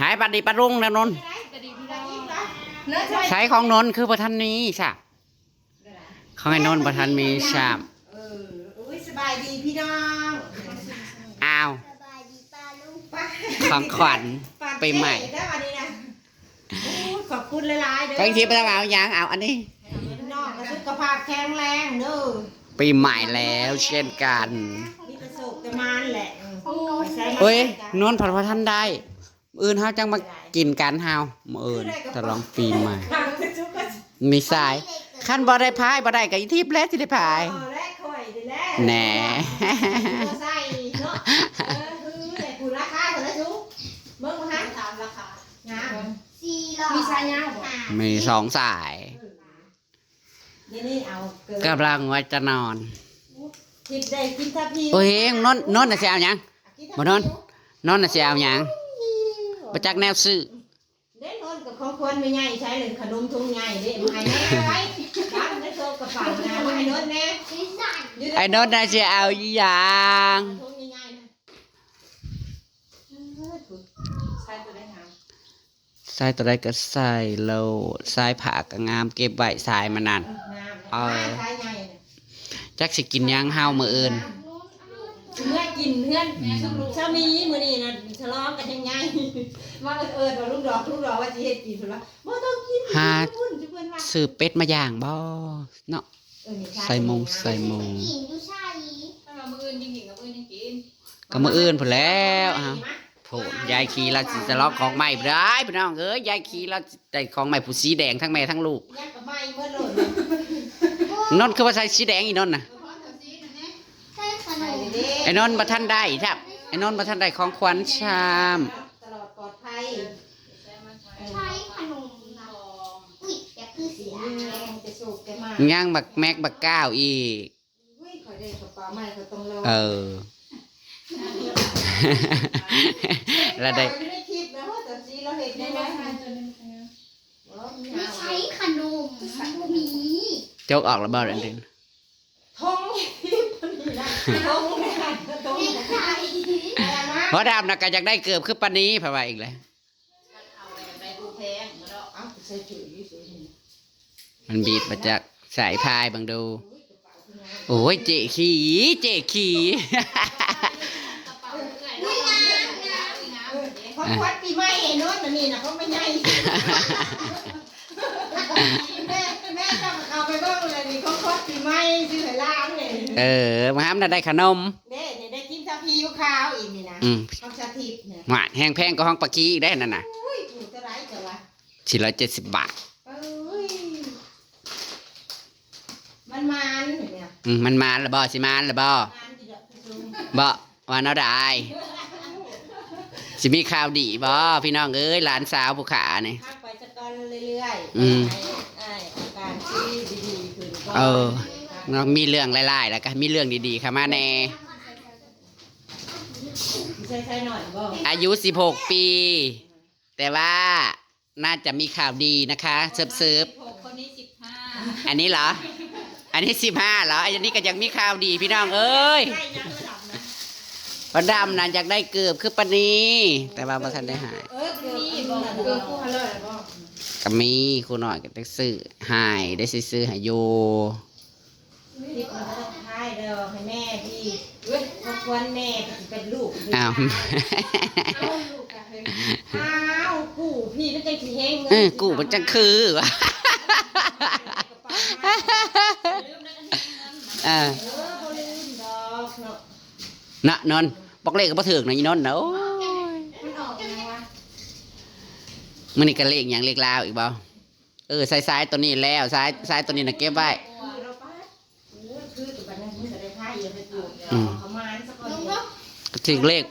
หายปัดดีปัดรุ่งแล้วนนท์ใช้ของนนท์คือประทันนี้ใช่ของไอ้นนท์ประทันมีใช่เอออุ้ยสบายดีพี่น้องอ้าวสบายดีป้าลุงป้าของขวัญปีใหม่ได้วันนี้นะโอ้ยขอบคุณหลายๆเด้อก็อีกทีไปต้องเอาอย่างเอาอันนี้พี่น้องก็สุขภาพแข็งแรงเด้อปีใหม่แล้วเช่นกันมีประสบแต่มานแหละไปใช้มาเอ้ยใช้กันนนท์ผัดพระท่านได้ อื่นเฮาจังมากินกันเฮามื้ออื่นฉลองปีใหม่มีสายขั้นบ่ได้พายบ่ได้ก็อีทิพย์แล้วสิได้พายเออแลกข่อยได้แล้วแหน่ตัวใส่เนาะเออคือแต่กูราคาเท่าไหร่ทุกเบิ่งมาฮะถามราคางามสี่ร้อยมีสายยาวบ่มีสองสายเดี๋ยวนี้เอาเกินกำลังว่าจะนอนทิพย์ได้กินทัพพีโอ้ยนนท์นนท์น่ะสิเอาหยังบ่นอนนนท์น่ะสิเอาหยัง บ่จักแนวซื้อเด้นนกับของควรไม่ใหญ่ใช้เลยขนมทุ่งใหญ่เด้มาให้แน่ไว้บ้านได้โซกระเป๋านะมาให้นนแน่สี่สั่นยืดไอ้นนท์น่ะสิเอาอีหยังทุ่งใหญ่ๆนะเออถูกใช้ตัวได้งามใส่ตัวใดก็ใส่โลดใส่ผ้าก็งามเก็บไว้ใส่มานานงามเอาใช้ใหญ่น่ะจักสิกินหยังเฮามื้ออื่นเมื่อ กินเพื่อนชุบลูกชามีมื้อนี้นะฉลองกันยังไงว่าเออว่าลูกดอกลูกดอกว่าสิเฮ็ดกินเพิ่นว่าบ่ต้องกินหา พุ่นจุเพิ่นว่าซื้อเป็ดมาย่างบ่เนาะเออนี่ใส่มงใส่มงหญิงดูชาลีถ้ามามืออื่นยิงหิงกับมือนี่กินก็มื้ออื่นพุ่นแล้วอ้าวโถยายขี่เราสิจะลอกของใหม่บ่ได้พี่น้องเอ้ยยายขี่เราสิได้ของใหม่ผู้สีแดงทั้งแม่ทั้งลูกยักกับไม้เมื่อโหลดนนท์คือว่าใส่สีแดงอีนนท์น่ะใช่ขน ไปมเด้ไอ้นนท์บ่ทันได้ครับไอ้นนท์บ่ทันได้ของขวัญชามตลอดปลอดภัยใช้มาใช้ใช่ขนมนะทองอุ้ยอย่าคือสีเสียแดงจะสูกแกมาย่างบักแม็กบักก้าวอีกอุ้ยขอยได้กระเป๋าใหม่เขาต้องรอเออแล้วได้ไม่ได้คิดนะว่าแต่สีเราเห็นนี่ได้ไม่ไหมใช่ตัวนี้ไม่ใช่ไม่ใช่ขนมมันมีจกออกแล้วบ่เรื่องนึงทงทิพย์นี่นะทงไม่ หันทงไม่ใช่แต่ว่าเพราะดำนะก็อยากได้เกือบคือปานนี้เพราะว่าอีกแล้วเอาไปไปดูแพงมาแล้วเอาใส่จุ๋ยสวยนี่มันบีบมาจากสายพายเบังดู โอ้ยเจขี่เจขี่กระเป๋าเอื่อยแล้วงามงามงามเออของควัดปีใหม่เห็นโน้นนะนี่นะเขาไม่ใหญ่แม่แม่จะเอาไปเบิ่งเลยนี่ของควัดปีใหม่ซื้อให้ล้างเนี่ยเออมาห้ามน่ะได้ขนม เด้เนี่ยได้กินทัพพีขาวอีกนี่นะอืมข้าวชาทิพย์เนี่ยหวานแห้งแพงก็ห้องปากกี้อีกได้นั่นน่ะอุ้ยถูกจะไรจะวะชิ้นละเจ็ดสิบบาท เอ้ยมันมันเนี่ยอืมมันมาแล้วบ่สิมาแล้วบ่มันจะเดือดซุ่มบ่ว่าเนาะได้ สิมีข่าวดีบ่พี่น้องเอ้ยหลานสาวผู้ขานี่ พักไปสักก่อนเรื่อยๆอืม ให้ให้อาการที่ดีๆขึ้นก็เออเนาะมีเรื่องหลายๆแล้วก็มีเรื่องดีๆเข้ามาแน่ ใช่ใช่หน่อยบ่อายุ 16 ปี แต่ว่าน่าจะมีข่าวดีนะคะเซิบสิบหกคนนี้สิบห้าๆอันนี้เหรอ อันนี้ 15เหรอ อันนี้ก็ยังมีข่าวดีพี่น้องเอ้ยใช่ยังระดับนะประดำนะอยากได้เกือบคือปานนี้ แต่ว่าบ่ทันได้หาย เออเกือบนี่บ่เกือบคู่ฮัลโหลบ่ก็มีครูหน่อยก็ได้ซื้อใหายได้ซื้อให้อยู่ทิพย์มันก็ต้องให้เด้อให้แม่พี่เว้ยพอ ควรแม่ก็สิเป็นลูกอ้าว เอาลูกกันเลยอ้าวกูพี่มันจังสิเฮงเงินเออกูมันจังคือวะลืมแล้วกันที่เงินเออเออบ่ลืมดอกเนาะนะนนท์บอกเลขก็บ่ถึกนะอีนนท์นะโอ้ยมันออกยังไงวะมื้อนี้ก็เลขหยังเลขลาวอีกบ่เออซ้ายๆตัวนี้แล้วซ้ายซ้ายตัวนี้น่ะเก็บไว้ อย่าไปปลูกอืมเขามาสักคนลุงเดียก็วถึกเลข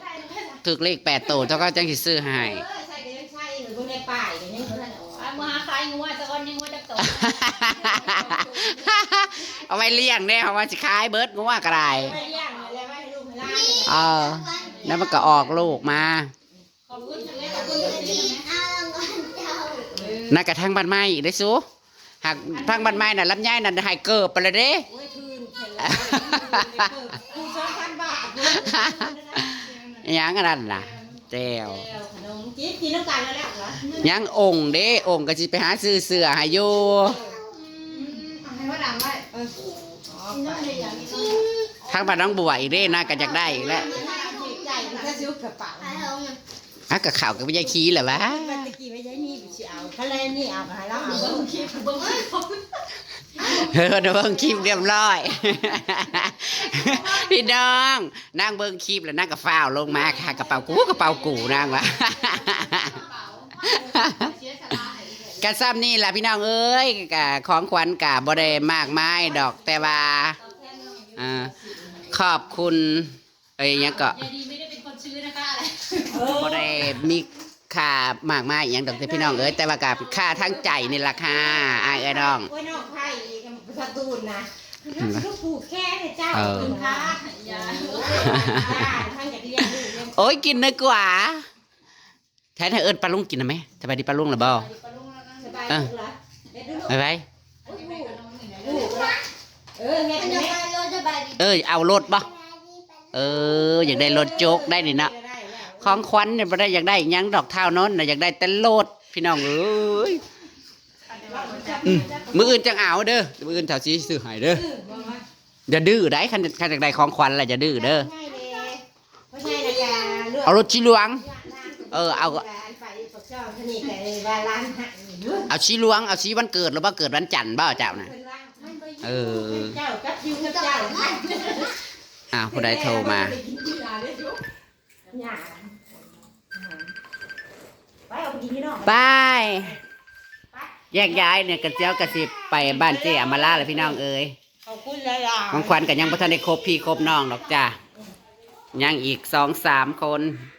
ถึกเลขแปดตัวเจ้าก็จังสิซื้อให้เออใช่ก็ยังใช่หรือพวกในป่ายอย่างนี้เขาท่านเอาไอ้มือหาขายงัวจะก้อนยังงัวจะโตเอาไว้เลี้ยงแน่เอาไว้สิขายเบิดงัวก็ได้ไม่ย่างอะไรไม่ให้ลูกให้หลานเออแล้วมันก็ออกลูกมาขอบคุณเลยขอบคุณเลยดีเอาก่อนเจ้าน่ากระทั่งบ้านไม้อีกได้สูหากทางบ้านไม้น่ะลำไยน่ะหายเกิบไปเลยเด้ กูสองพันบาทอิหยังอันนั้นล่ะแจวแล้วขนมกินกินน้ำกันแล้วแล้วเหรอยังองค์เด้องค์ก็สิไปหาซื้อเสื้อให้อยู่เอาให้ว่าดำไว้เอออ๋อไปอย่างนี้ทางบ้านน้องบัวอีกเด้นะก็อยากได้อีกแล้วใจมันก็ซุกกระเป๋าอะก็ข่าวก็ไม่ใช่ขี้แหละวะมันตะกี้ไม่ใช่นี่ไปสิเอาถ้าแลนี่เอาไปแล้วเอาเบิ้งคลิปเบิ้งคลิป เออเดี๋ยวเบิ่งคลิปเรียบร้อย พี่น้องนั่งเบิ่งคลิปแล้วนั่งกับฟ้าวลงมาค่ะกระเป๋ากูกระเป๋ากูนั่งวะเชียร์สลายกระซ้ำนี่แหละพี่น้องเอ้ยกะของขวัญกะบ่ได้มากมายดอกแต่ว่าอ่าขอบคุณเอ้ยอิหยังก็ยายดีไม่ได้เป็นคนซื้อนะคะอะไรบ่ได้มีค่ามากมายอหย่างดอกแต่พี่น้องเอ้ยแต่ว่ากับค่าทั้งใจนี่ล่ะค่ะอ้ายเอ้ยน้อง โอ้ยนอกไผ่ กับประตูนนะลูกผูกแค่เนี่ยเจ้าเออคุณค่ะยาท่านอยากเรียนลูกเรียนโอ้ยกินได้กว่าแทนให้เอิญปลาลุงกินนะไหมสบายดีปลาลุงหรือเปล่าสบายลูกเหรอเด็ดดูลูกไปไปลูกเออเฮ็ดมันไหมจะไปรถจะไปดิเอ้ยเอารถบ่เออ อยากได้รถโจ๊กได้นี่นะของขวัญเนี่ยบ่ได้อยากได้หยังดอกเท่านั้นน่ะอยากได้แต่รถพี่น้องเอ้ย อืมมื้ออื่นจังเอาเด้อมื้ออื่นเท่าสิซื้อให้เด้ออย่าดื้อได้คันคันอยากได้ของขวัญล่ะอย่าดื้อเด้อง่ายเลยเพราะใช่นะยาเลือกเอารถชีหลวง เออเอาไปปักช่องชนิดแต่ว่าร้านหันอยู่เอาชีหลวงเอาชีวันเกิดหรือว่าเกิดวันจันทร์บ่เจ้าน่ะเพิ่นว่ามันบ่เออเจ้ากับยูกับเจ้าอ้าวผู้ใดโทรมาอย่าไป แยกย้ายเนี่ยกระเจียวกระสิบไปบ้านเจ๊อมาล่าเลยพี่น้องเอ้ยขอบคุณเลยล่ะของขวัญกันยังบ่ทันได้ครบพี่ครบน้องดอกจ้ายังอีกสองสามคนเ